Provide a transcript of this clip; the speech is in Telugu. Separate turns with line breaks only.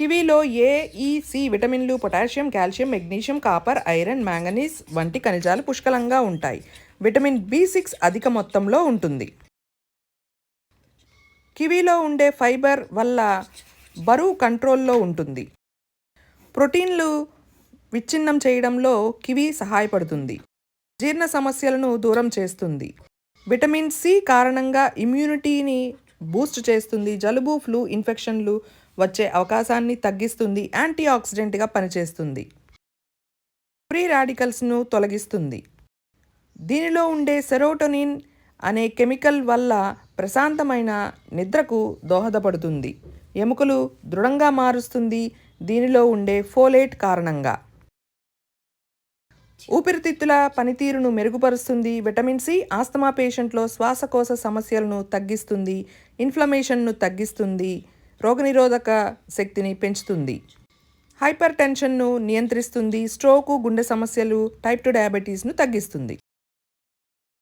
కివీలో ఏ ఈసి విటమిన్లు potassium calcium magnesium copper iron manganese వంటి ఖనిజాలు పుష్కలంగా ఉంటాయి. విటమిన్ బి సిక్స్ అధిక మొత్తంలో ఉంటుంది. కివీలో ఉండే ఫైబర్ వల్ల బరువు కంట్రోల్లో ఉంటుంది. ప్రోటీన్లు విచ్ఛిన్నం చేయడంలో కివి సహాయపడుతుంది. జీర్ణ సమస్యలను దూరం చేస్తుంది. విటమిన్ సి కారణంగా ఇమ్యూనిటీని బూస్ట్ చేస్తుంది. జలుబు ఫ్లూ ఇన్ఫెక్షన్లు వచ్చే అవకాశాన్ని తగ్గిస్తుంది యాంటీ ఆక్సిడెంట్గా పనిచేస్తుంది. ఫ్రీ రాడికల్స్ను తొలగిస్తుంది. దీనిలో ఉండే సెరోటోనిన్ అనే కెమికల్ వల్ల ప్రశాంతమైన నిద్రకు దోహదపడుతుంది. ఎముకలు దృఢంగా మారుస్తుంది దీనిలో ఉండే ఫోలేట్ కారణంగా. ఊపిరితిత్తుల పనితీరును మెరుగుపరుస్తుంది విటమిన్ సి ఆస్తమా పేషెంట్లో శ్వాసకోశ సమస్యలను తగ్గిస్తుంది ఇన్ఫ్లమేషన్ను తగ్గిస్తుంది రోగనిరోధక శక్తిని పెంచుతుంది. హైపర్ టెన్షన్ను నియంత్రిస్తుంది స్ట్రోకు గుండె సమస్యలు టైప్ టు డయాబెటీస్ను తగ్గిస్తుంది.